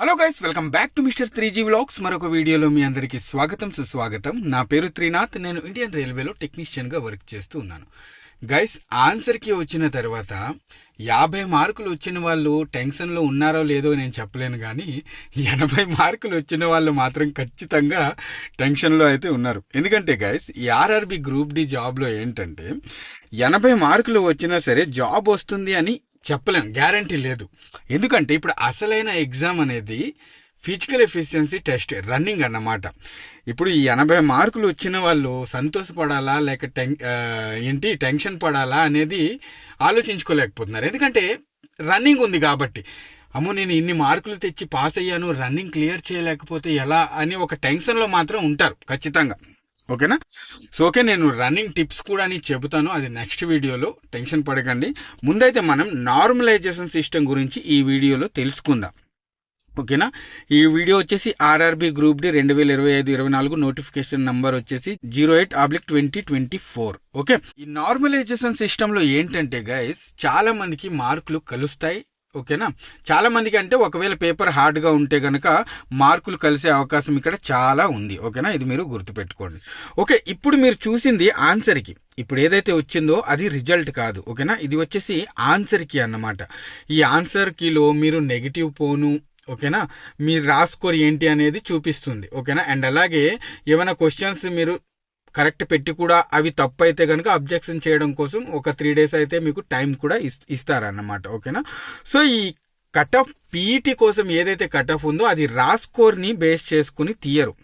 Hello guys welcome back to mister three G vlogs మరొక వీడియోలో మీ అందరికీ స్వాగతం సుస్వాగతం. నా పేరు త్రినాథ్. నేను ఇండియన్ రైల్వేలో టెక్నీషియన్గా వర్క్ చేస్తూ ఉన్నాను. గైస్ ఆన్సర్కి వచ్చిన తర్వాత యాభై మార్కులు వచ్చిన వాళ్ళు టెన్షన్లో ఉన్నారో లేదో నేను చెప్పలేను కానీ ఎనభై మార్కులు వచ్చిన వాళ్ళు మాత్రం ఖచ్చితంగా టెన్షన్లో అయితే ఉన్నారు. ఎందుకంటే గైస్ ఈ ఆర్ఆర్బి గ్రూప్ డి జాబ్లో ఏంటంటే ఎనభై మార్కులు వచ్చినా సరే జాబ్ వస్తుంది అని చెప్పలేం గ్యారంటీ లేదు. ఎందుకంటే ఇప్పుడు అసలైన ఎగ్జామ్ అనేది ఫిజికల్ ఎఫిషియన్సీ టెస్ట్ రన్నింగ్ అన్నమాట. ఇప్పుడు ఈ ఎనభై మార్కులు వచ్చిన వాళ్ళు సంతోషపడాలా లేక టెన్ ఏంటి టెన్షన్ పడాలా అనేది ఆలోచించుకోలేకపోతున్నారు. ఎందుకంటే రన్నింగ్ ఉంది కాబట్టి. అమ్మో నేను ఇన్ని మార్కులు తెచ్చి పాస్ అయ్యాను రన్నింగ్ క్లియర్ చేయలేకపోతే ఎలా అని ఒక టెన్షన్లో మాత్రం ఉంటారు ఖచ్చితంగా. ఓకేనా? సో ఓకే నేను రన్నింగ్ టిప్స్ కూడా అని చెబుతాను. అది నెక్స్ట్ వీడియోలో. టెన్షన్ పడకండి. ముందైతే మనం నార్మలైజేషన్ సిస్టమ్ గురించి ఈ వీడియోలో తెలుసుకుందాం. ఓకేనా? ఈ వీడియో వచ్చేసి ఆర్ఆర్బి గ్రూప్ డి రెండు వేల ఇరవై ఐదు ఇరవై నాలుగు నోటిఫికేషన్ నంబర్ వచ్చేసి zero eight oblique twenty twenty four okay? ఈ నార్మలైజేషన్ సిస్టమ్లో ఏంటంటే గైస్ చాలా మందికి మార్కులు కలుస్తాయి. ఓకేనా? చాలా మందికి అంటే ఒకవేళ పేపర్ హార్డ్గా ఉంటే కనుక మార్కులు కలిసే అవకాశం ఇక్కడ చాలా ఉంది. ఓకేనా? ఇది మీరు గుర్తుపెట్టుకోండి. ఓకే ఇప్పుడు మీరు చూసింది ఆన్సర్కి ఇప్పుడు ఏదైతే వచ్చిందో అది రిజల్ట్ కాదు. ఓకేనా? ఇది వచ్చేసి ఆన్సర్కి అన్నమాట. ఈ ఆన్సర్ కీలో మీరు నెగిటివ్ పోను. ఓకేనా? మీరు రాస్కోర్ ఏంటి అనేది చూపిస్తుంది. ఓకేనా? అండ్ అలాగే ఏమైనా క్వశ్చన్స్ మీరు కరెక్ట్ పెట్టి కూడా అవి తప్పు అయితే కనుక అబ్జెక్షన్ చేయడం కోసం ఒక త్రీ డేస్ అయితే మీకు టైం కూడా ఇస్- ఇస్తారన్నమాట ఓకేనా? సో ఈ కట్ ఆఫ్ పీఈటీ కోసం ఏదైతే కట్ ఆఫ్ ఉందో అది రా స్కోర్ని బేస్ చేసుకుని తీయరు.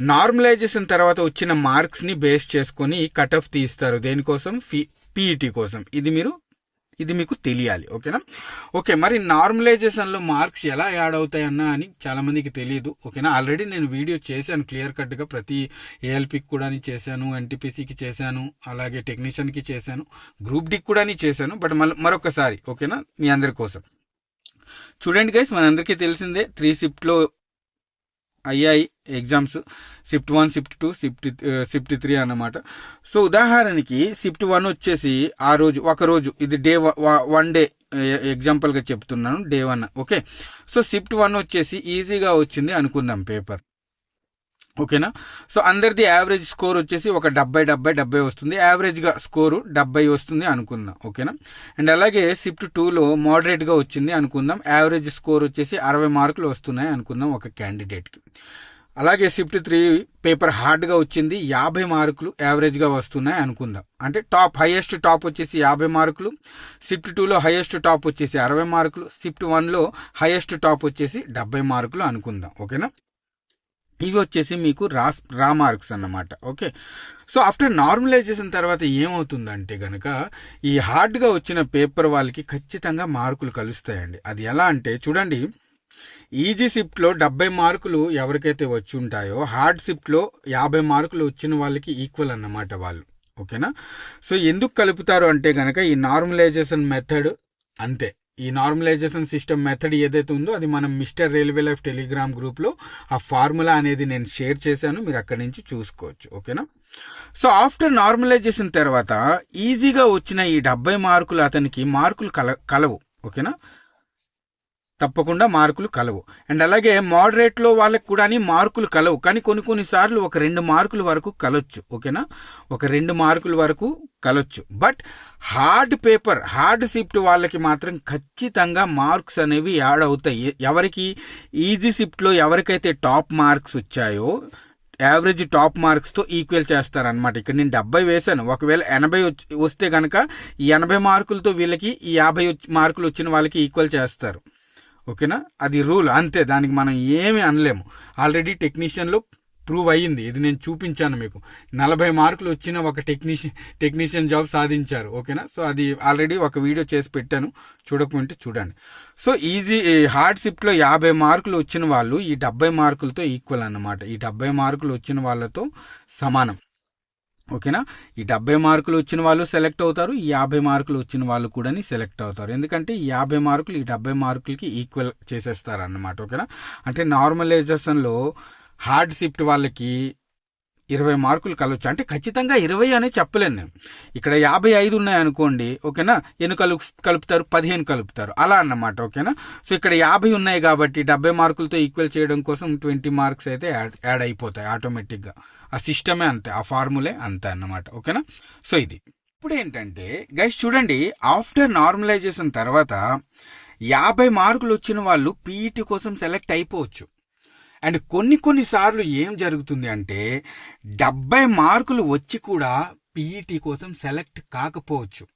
నార్మలైజేషన్ తర్వాత వచ్చిన మార్క్స్ని బేస్ చేసుకుని కట్ ఆఫ్ తీస్తారు. దేనికోసం? ఫీ పీఈటీ కోసం. ఇది మీరు ఇది మీకు తెలియాలి ఓకేనా? ఓకే మరి నార్మలైజేషన్లో మార్క్స్ ఎలా యాడ్ అవుతాయన్నా అని చాలామందికి తెలియదు ఓకేనా? ఆల్రెడీ నేను వీడియో చేశాను క్లియర్ కట్గా ప్రతి ఏఎల్పికి కూడా చేశాను ఎన్టీపీసీకి చేశాను అలాగే టెక్నీషియన్కి చేశాను గ్రూప్ డిక్ కూడా చేశాను బట్ మళ్ళీ మరొకసారి ఓకేనా? మీ అందరి కోసం. చూడండి గైస్ మనందరికీ తెలిసిందే త్రీ షిఫ్ట్లో అయ్యాయి exams shift one shift two shift shift three అన్నమాట. సో ఉదాహరణకి షిఫ్ట్ వన్ వచ్చేసి ఆ రోజు ఒక రోజు ఇది డే వన్ డే ఎగ్జాంపుల్గా చెప్తున్నాను day one okay? So shift one వచ్చేసి ఈజీగా వచ్చింది అనుకుందాం పేపర్. ఓకేనా? సో అందరిది యావరేజ్ స్కోర్ వచ్చేసి ఒక డెబ్బై డెబ్బై డెబ్బై వస్తుంది. యావరేజ్గా స్కోరు డెబ్బై వస్తుంది అనుకుందాం ఓకేనా? అండ్ అలాగే షిఫ్ట్ టూలో మోడరేట్గా వచ్చింది అనుకుందాం. యావరేజ్ స్కోర్ వచ్చేసి అరవై మార్కులు వస్తున్నాయి అనుకుందాం ఒక క్యాండిడేట్కి అలాగే షిఫ్ట్ త్రీ పేపర్ హార్డ్గా వచ్చింది యాభై మార్కులు యావరేజ్గా వస్తున్నాయి అనుకుందాం. అంటే టాప్ హైయెస్ట్ టాప్ వచ్చేసి యాభై మార్కులు షిఫ్ట్ టూలో హైయెస్ట్ టాప్ వచ్చేసి అరవై మార్కులు షిఫ్ట్ వన్లో హైయెస్ట్ టాప్ వచ్చేసి డెబ్బై మార్కులు అనుకుందాం ఓకేనా? ఇవి వచ్చేసి మీకు రాస్ రా మార్క్స్ అన్నమాట. ఓకే? సో ఆఫ్టర్ నార్మలైజేషన్ తర్వాత ఏమవుతుందంటే గనక ఈ హార్డ్గా వచ్చిన పేపర్ వాళ్ళకి ఖచ్చితంగా మార్కులు కలుస్తాయండి. అది ఎలా అంటే చూడండి. ఈజీ షిఫ్ట్లో డెబ్బై మార్కులు ఎవరికైతే వచ్చి ఉంటాయో హార్డ్ షిఫ్ట్లో యాభై మార్కులు వచ్చిన వాళ్ళకి ఈక్వల్ అన్నమాట వాళ్ళు. ఓకేనా? సో ఎందుకు కలుపుతారు అంటే గనక ఈ నార్మలైజేషన్ మెథడ్ అంతే. ఈ నార్మలైజేషన్ సిస్టమ్ మెథడ్ ఏదైతే ఉందో అది మనం మిస్టర్ రైల్వే లైఫ్ టెలిగ్రామ్ గ్రూప్లో ఆ ఫార్ములా అనేది నేను షేర్ చేశాను. మీరు అక్కడి నుంచి చూసుకోవచ్చు. ఓకేనా? సో ఆఫ్టర్ నార్మలైజేషన్ తర్వాత ఈజీగా వచ్చిన ఈ డెబ్బై మార్కులు అతనికి మార్కులు కల కలవు. ఓకేనా? తప్పకుండా మార్కులు కలవు. అండ్ అలాగే మోడరేట్లో వాళ్ళకి కూడా మార్కులు కలవు. కానీ కొన్ని కొన్ని సార్లు ఒక రెండు మార్కుల వరకు కలొచ్చు. ఓకేనా? ఒక రెండు మార్కుల వరకు కలొచ్చు. But hard paper hard shift వాళ్ళకి మాత్రం ఖచ్చితంగా మార్క్స్ అనేవి యాడ్ అవుతాయి. ఎవరికి ఈజీ షిఫ్ట్లో ఎవరికైతే టాప్ మార్క్స్ వచ్చాయో యావరేజ్ టాప్ మార్క్స్తో ఈక్వల్ చేస్తారనమాట ఇక్కడ నేను డెబ్బై వేశాను. ఒకవేళ ఎనభై వచ్చి- వస్తే గనక ఎనభై మార్కులతో వీళ్ళకి ఈ యాభై మార్కులు వచ్చిన వాళ్ళకి ఈక్వల్ చేస్తారు. ఓకేనా? అది రూల్. అంతే దానికి మనం ఏమి అనలేము. ఆల్రెడీ టెక్నీషియన్లో ప్రూవ్ అయ్యింది. ఇది నేను చూపించాను మీకు. నలభై మార్కులు వచ్చిన ఒక టెక్నీషియన్ టెక్నీషియన్ జాబ్ సాధించారు. ఓకేనా? సో అది ఆల్రెడీ ఒక వీడియో చేసి పెట్టాను. చూడకుంటే చూడండి. సో ఈజీ హార్డ్ షిఫ్ట్ యాభై మార్కులు వచ్చిన వాళ్ళు ఈ డెబ్బై మార్కులతో ఈక్వల్ అన్నమాట. ఈ డెబ్బై మార్కులు వచ్చిన వాళ్ళతో సమానం. ఓకేనా? ఈ డెబ్బై మార్కులు వచ్చిన వాళ్ళు సెలెక్ట్ అవుతారు ఈ యాభై మార్కులు వచ్చిన వాళ్ళు కూడా సెలెక్ట్ అవుతారు. ఎందుకంటే ఈ యాభై మార్కులు ఈ డెబ్బై మార్కులకి ఈక్వల్ చేసేస్తారు అన్నమాట ఓకేనా? అంటే నార్మలైజేషన్లో హార్డ్ షిఫ్ట్ వాళ్ళకి ఇరవై మార్కులు కలవచ్చు అంటే ఖచ్చితంగా ఇరవై అని చెప్పలేను నేను. ఇక్కడ యాభై ఐదు ఉన్నాయి అనుకోండి ఓకేనా? ఎన్ని కలు కలుపుతారు? పదిహేను కలుపుతారు. అలా అన్నమాట ఓకేనా? సో ఇక్కడ యాభై ఉన్నాయి కాబట్టి డెబ్బై మార్కులతో ఈక్వల్ చేయడం కోసం ట్వంటీ మార్క్స్ అయితే యాడ్ యాడ్ అయిపోతాయి ఆటోమేటిక్గా. ఆ సిస్టమే అంతే ఆ ఫార్ములే అంతే అన్నమాట ఓకేనా? సో ఇది. ఇప్పుడు ఏంటంటే గైస్ చూడండి ఆఫ్టర్ నార్మలైజేషన్ తర్వాత యాభై మార్కులు వచ్చిన వాళ్ళు పీఈటీ కోసం సెలెక్ట్ అయిపోవచ్చు. అండ్ కొన్ని కొన్ని సార్లు ఏం జరుగుతుంది అంటే డెబ్బై మార్కులు వచ్చి కూడా పీఈటీ కోసం సెలెక్ట్ కాకపోవచ్చు.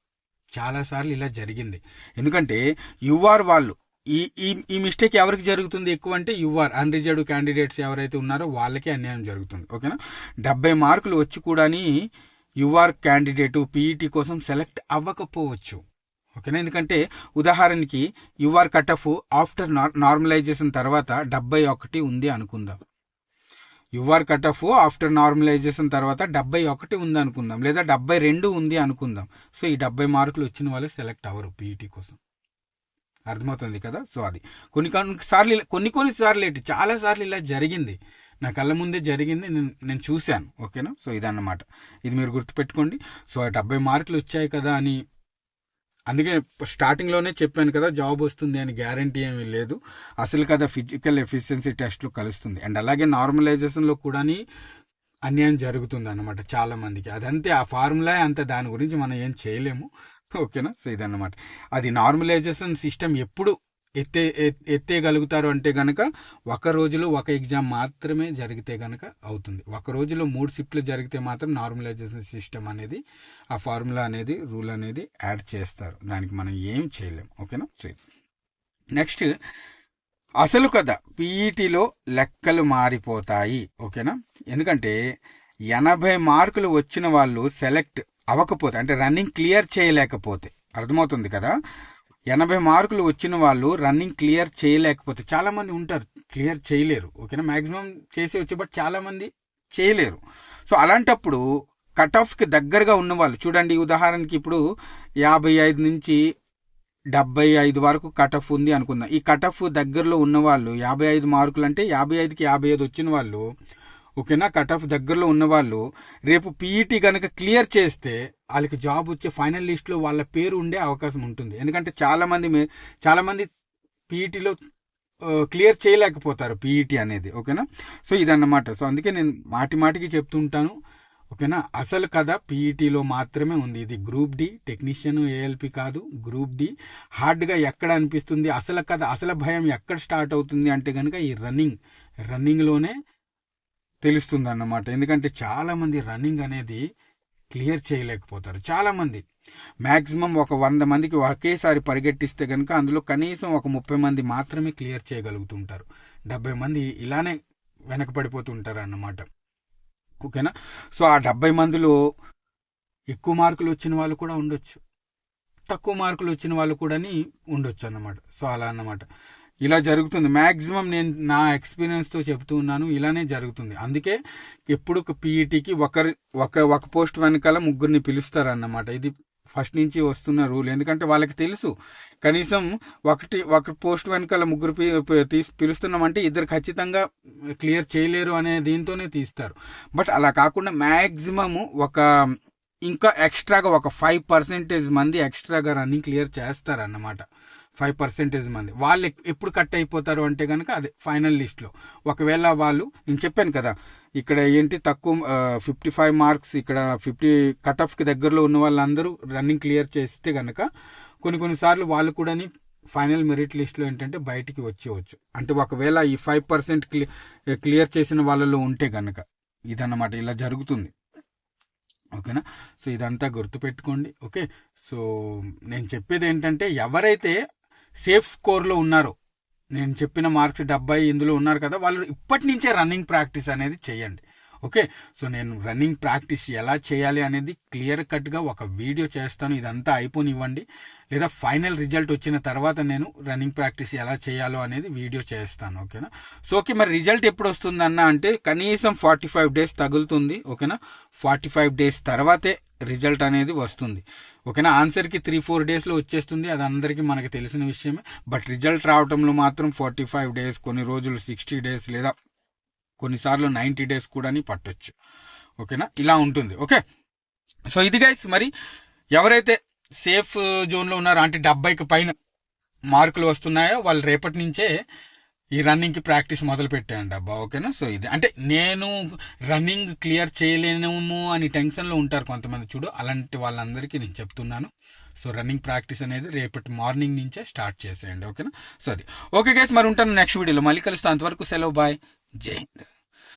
చాలాసార్లు ఇలా జరిగింది. ఎందుకంటే యుఆర్ వాళ్ళు ఈ ఈ ఈ మిస్టేక్ ఎవరికి జరుగుతుంది ఎక్కువ అంటే యుఆర్ అన్రిజర్వ్డ్ క్యాండిడేట్స్ ఎవరైతే ఉన్నారో వాళ్ళకే అన్యాయం జరుగుతుంది. ఓకేనా? డెబ్బై మార్కులు వచ్చి కూడాని యుఆర్ క్యాండిడేట్ పీఈటీ కోసం సెలెక్ట్ అవ్వకపోవచ్చు. ఓకేనా? ఎందుకంటే ఉదాహరణకి UR cut off after normalisation తర్వాత డెబ్బై ఒకటి ఉంది అనుకుందాం. Your cut off after normalisation తర్వాత డెబ్బై ఒకటి ఉంది అనుకుందాం. లేదా డెబ్బై రెండు ఉంది అనుకుందాం. సో ఈ డెబ్బై మార్కులు వచ్చిన వాళ్ళు సెలెక్ట్ అవ్వరు పీఈటీ కోసం. అర్థమవుతుంది కదా? సో అది. కొన్ని కొన్ని సార్లు ఇలా- కొన్ని కొన్ని సార్లు ఏంటి చాలా సార్లు ఇలా జరిగింది. నా కళ్ళ ముందే జరిగింది నేను నేను చూశాను. ఓకేనా? సో ఇదన్నమాట. ఇది మీరు గుర్తుపెట్టుకోండి. సో డెబ్బై మార్కులు వచ్చాయి కదా అని అందుకే స్టార్టింగ్లోనే చెప్పాను కదా జాబ్ వస్తుంది అని గ్యారంటీ ఏమీ లేదు. అసలు కదా ఫిజికల్ ఎఫిషియన్సీ టెస్ట్లు కలుస్తుంది. అండ్ అలాగే నార్మలైజేషన్లో కూడా అన్యాయం జరుగుతుంది అనమాట చాలామందికి. అదంతే ఆ ఫార్ములా అంత దాని గురించి మనం ఏం చేయలేము. ఓకేనా? సో ఇదన్నమాట. అది నార్మలైజేషన్ సిస్టమ్ ఎప్పుడు ఎత్తే ఎత్తేయగలుగుతారు అంటే గనక ఒక రోజులో ఒక ఎగ్జామ్ మాత్రమే జరిగితే గనక అవుతుంది. ఒక రోజులో మూడు షిఫ్ట్లు జరిగితే మాత్రం నార్మలైజేషన్ సిస్టమ్ అనేది ఆ ఫార్ములా అనేది రూల్ అనేది యాడ్ చేస్తారు. దానికి మనం ఏం చేయలేం. ఓకేనా? సరే. నెక్స్ట్ అసలు కదా పీఈటీలో లెక్కలు మారిపోతాయి. ఓకేనా? ఎందుకంటే ఎనభై మార్కులు వచ్చిన వాళ్ళు సెలెక్ట్ అవ్వకపోతే అంటే రన్నింగ్ క్లియర్ చేయలేకపోతే అర్థమవుతుంది కదా? ఎనభై మార్కులు వచ్చిన వాళ్ళు రన్నింగ్ క్లియర్ చేయలేకపోతే చాలా మంది ఉంటారు క్లియర్ చేయలేరు. ఓకేనా? మాక్సిమం చేసి వచ్చి బట్ చాలా మంది చేయలేరు. సో అలాంటప్పుడు కట్ ఆఫ్కి దగ్గరగా ఉన్నవాళ్ళు చూడండి ఉదాహరణకి ఇప్పుడు యాభై ఐదు నుంచి డెబ్బై ఐదు వరకు కట్ ఆఫ్ ఉంది అనుకుందాం. ఈ కట్ ఆఫ్ దగ్గరలో ఉన్న వాళ్ళు యాభై ఐదు మార్కులు అంటే యాభై ఐదుకి యాభై ఐదు వచ్చిన వాళ్ళు ఓకేనా? కట్ ఆఫ్ దగ్గరలో ఉన్నవాళ్ళు రేపు పీఈటీ కనుక క్లియర్ చేస్తే వాళ్ళకి జాబ్ వచ్చే ఫైనల్ లిస్ట్లో వాళ్ళ పేరు ఉండే అవకాశం ఉంటుంది. ఎందుకంటే చాలామంది చాలామంది పీఈటీలో క్లియర్ చేయలేకపోతారు పీఈటీ అనేది ఓకేనా? సో ఇదన్నమాట. సో అందుకే నేను మాటి మాటికి చెప్తుంటాను ఓకేనా? అసలు కథ పీఈటీలో మాత్రమే ఉంది. ఇది గ్రూప్ డి టెక్నీషియన్ ఏఎల్పి కాదు గ్రూప్ డి. హార్డ్గా ఎక్కడ అనిపిస్తుంది? అసలు కథ అసలు భయం ఎక్కడ స్టార్ట్ అవుతుంది అంటే కనుక ఈ రన్నింగ్ రన్నింగ్లోనే తెలుస్తుంది అన్నమాట ఎందుకంటే చాలామంది రన్నింగ్ అనేది క్లియర్ చేయలేకపోతారు. చాలామంది. మ్యాక్సిమం ఒక వంద మందికి ఒకేసారి పరిగెట్టిస్తే కనుక అందులో కనీసం ఒక ముప్పై మంది మాత్రమే క్లియర్ చేయగలుగుతుంటారు. డెబ్బై మంది ఇలానే వెనకపడిపోతుంటారు అన్నమాట ఓకేనా? సో ఆ డెబ్బై మందిలో ఎక్కువ మార్కులు వచ్చిన వాళ్ళు కూడా ఉండొచ్చు. తక్కువ మార్కులు వచ్చిన వాళ్ళు కూడా ఉండొచ్చు అన్నమాట. సో అలా అన్నమాట. ఇలా జరుగుతుంది. మ్యాక్సిమం నేను నా ఎక్స్పీరియన్స్తో చెప్తూ ఉన్నాను ఇలానే జరుగుతుంది. అందుకే ఎప్పుడు ఒక పీఈటీకి ఒకరి ఒక ఒక పోస్ట్ వెనకాల ముగ్గురిని పిలుస్తారు అన్నమాట ఇది ఫస్ట్ నుంచి వస్తున్న రూల్ ఎందుకంటే వాళ్ళకి తెలుసు కనీసం ఒకటి ఒక పోస్ట్ వెనకాల ముగ్గురు పి- తీసి పిలుస్తున్నామంటే ఇద్దరు ఖచ్చితంగా క్లియర్ చేయలేరు అనే దీంతోనే తీస్తారు. బట్ అలా కాకుండా మ్యాక్సిమము ఒక ఇంకా ఎక్స్ట్రాగా ఒక ఫైవ్ పర్సెంటేజ్ మంది ఎక్స్ట్రాగా రన్నింగ్ క్లియర్ చేస్తారన్నమాట. ఫైవ్ పర్సెంటేజ్ మంది. వాళ్ళు ఎప్పుడు కట్ అయిపోతారు అంటే కనుక అదే ఫైనల్ లిస్ట్లో. ఒకవేళ వాళ్ళు నేను చెప్పాను కదా ఇక్కడ ఏంటి తక్కువ ఫిఫ్టీ ఫైవ్ మార్క్స్ ఇక్కడ ఫిఫ్టీ కట్ ఆఫ్కి దగ్గరలో ఉన్న వాళ్ళందరూ రన్నింగ్ క్లియర్ చేస్తే కనుక కొన్ని కొన్నిసార్లు వాళ్ళు కూడా ఫైనల్ మెరిట్ లిస్ట్లో ఏంటంటే బయటికి వచ్చేవచ్చు అంటే ఒకవేళ ఈ ఫైవ్ పర్సెంట్ క్లియర్ చేసిన వాళ్ళలో ఉంటే కనుక ఇదన్నమాట. ఇలా జరుగుతుంది. ఓకేనా? సో ఇదంతా గుర్తుపెట్టుకోండి. ఓకే? సో నేను చెప్పేది ఏంటంటే ఎవరైతే సేఫ్ స్కోర్లో ఉన్నారో నేను చెప్పిన మార్క్స్ డెబ్బై ఇందులో ఉన్నారు కదా వాళ్ళు ఇప్పటి నుంచే రన్నింగ్ ప్రాక్టీస్ అనేది చేయండి. ఓకే సో నేను రన్నింగ్ ప్రాక్టీస్ ఎలా చేయాలి అనేది క్లియర్ కట్గా ఒక వీడియో చేస్తాను. ఇదంతా అయిపోనివ్వండి. లేదా ఫైనల్ రిజల్ట్ వచ్చిన తర్వాత నేను రన్నింగ్ ప్రాక్టీస్ ఎలా చేయాలో అనేది వీడియో చేస్తాను. ఓకేనా? సో ఓకే మరి రిజల్ట్ ఎప్పుడు వస్తుందన్న అంటే కనీసం ఫార్టీ ఫైవ్ డేస్ తగులుతుంది. ఓకేనా? ఫార్టీ ఫైవ్ డేస్ తర్వాతే రిజల్ట్ అనేది వస్తుంది. ఓకేనా? ఆన్సర్కి త్రీ ఫోర్ డేస్లో వచ్చేస్తుంది. అది అందరికీ మనకు తెలిసిన విషయమే. బట్ రిజల్ట్ రావడంలో మాత్రం ఫార్టీ ఫైవ్ డేస్ కొన్ని రోజులు సిక్స్టీ డేస్ లేదా కొన్నిసార్లు నైంటీ డేస్ కూడా పట్టొచ్చు. ఓకేనా? ఇలా ఉంటుంది. ఓకే? సో ఇది గైస్ మరి ఎవరైతే సేఫ్ జోన్లో ఉన్నారో అంటే డెబ్బైకి పైన మార్కులు వస్తున్నాయో వాళ్ళు రేపటి నుంచే ఈ రన్నింగ్కి ప్రాక్టీస్ మొదలు పెట్టేయండి అబ్బా. ఓకేనా? సో ఇది అంటే నేను రన్నింగ్ క్లియర్ చేయలేనేమో అని టెన్షన్లో ఉంటారు కొంతమంది. చూడు అలాంటి వాళ్ళందరికీ నేను చెప్తున్నాను. సో రన్నింగ్ ప్రాక్టీస్ అనేది రేపటి మార్నింగ్ నుంచే స్టార్ట్ చేసేయండి. ఓకేనా? సో అది. ఓకే గైస్ మరి ఉంటాను నెక్స్ట్ వీడియోలో. మళ్ళీ కలుస్తాను. అంతవరకు సెలవు బాయ్. జై హింద్.